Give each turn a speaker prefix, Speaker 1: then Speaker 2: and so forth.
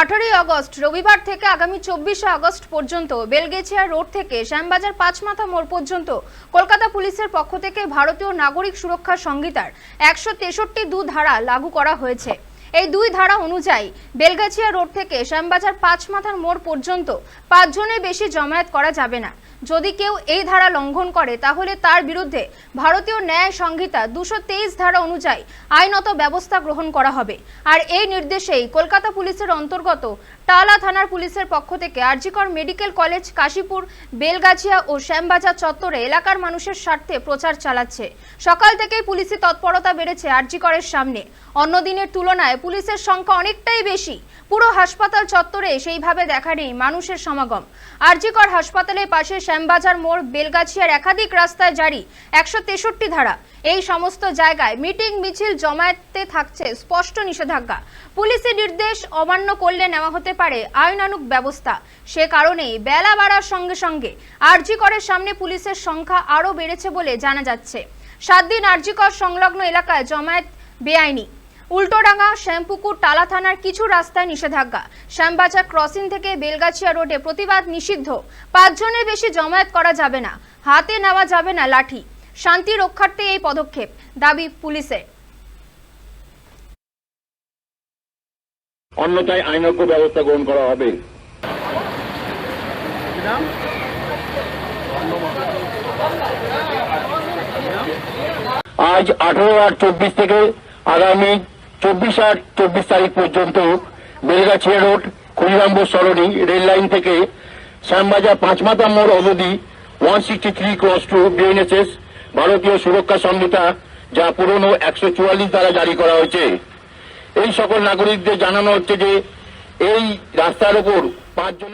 Speaker 1: আঠারোই আগস্ট, রবিবার থেকে আগামী চব্বিশে আগস্ট পর্যন্ত বেলগেছিয়া রোড থেকে শ্যামবাজার পাঁচমাথা মোড় পর্যন্ত কলকাতা পুলিশের পক্ষ থেকে ভারতীয় নাগরিক সুরক্ষা সংহিতার একশো তেষট্টি দু ধারা লাগু করা হয়েছে। এই দুই ধারা অনুযায়ী বেলগাছিয়া রোড থেকে শ্যামবাজার পাঁচমাথার মোড় পর্যন্ত পাঁচজনের বেশি জমায়েত করা যাবে না। যদি কেউ এই ধারা লঙ্ঘন করে, তাহলে তার বিরুদ্ধে ভারতীয় ন্যায় সংহিতা দুশো ধারা অনুযায়ী আইনত ব্যবস্থা গ্রহণ করা হবে। আর এই নির্দেশেই কলকাতা পুলিশের অন্তর্গত টালা থানার পুলিশের পক্ষ থেকে আরজিকর মেডিকেল কলেজ, কাশীপুর, বেলগাছিয়া ও শ্যামবাজার চত্বরে এলাকার মানুষের স্বার্থে প্রচার চালাচ্ছে। সকাল থেকেই পুলিশি তৎপরতা বেড়েছে আরজিকরের সামনে। অন্য দিনের তুলনায় পুলিশের সংখ্যা অনেকটাই বেশি। পুরো হাসপাতাল চত্বরে সেইভাবে দেখা নেই মানুষের সমাগম। আরজিকর হাসপাতালের পাশে শ্যামবাজার মোড়, বেলগাছিয়ার একাধিক রাস্তায় জারি একশো তেষট্টি ধারা। এই সমস্ত জায়গায় মিটিং মিছিল জমায়েতে থাকছে স্পষ্ট নিষেধাজ্ঞা। পুলিশি নির্দেশ অমান্য করলে নেওয়া হতে পারে আইনানুগ ব্যবস্থা। সে কারণেই বেলা বাড়ার সঙ্গে সঙ্গে আরজিকরের সামনে পুলিশের সংখ্যা আরও বেড়েছে বলে জানা যাচ্ছে। সাত দিন আরজিকর সংলগ্ন এলাকায় জমায়েত বেআইনি। উল্টোডাঙ্গা শ্যামপুকুর টালা থানার কিছু রাস্তায় নিষেধাজ্ঞা। শ্যামবাজার ক্রসিং থেকে বেলগাছিয়া রোডে প্রতিবাদ নিষিদ্ধ। পাঁচজনের বেশি জমায়েত করা যাবে না। হাতে নেওয়া যাবে না লাঠি। শান্তি রক্ষার্থে এই পদক্ষেপ, দাবি পুলিশের
Speaker 2: অন্যথায় আইনজ্ঞ ব্যবস্থা গ্রহণ করা হবে। আজ আঠারো আট চব্বিশ থেকে আগামী চব্বিশ আট, চব্বিশ তারিখ পর্যন্ত বেলগাছিয়া রোড ক্ষুদিরামপুর সরণি, রেল লাইন থেকে শ্যামবাজার পাঁচমাথা মোড় অবধি one sixty three cross two BNSS Bharatiya Suraksha Sanhita, যা পুরনো একশো চুয়াল্লিশ দ্বারা জারি করা হয়েছে। এই সকল নাগরিকদের জানানো হচ্ছে যে এই রাস্তার উপর পাঁচজন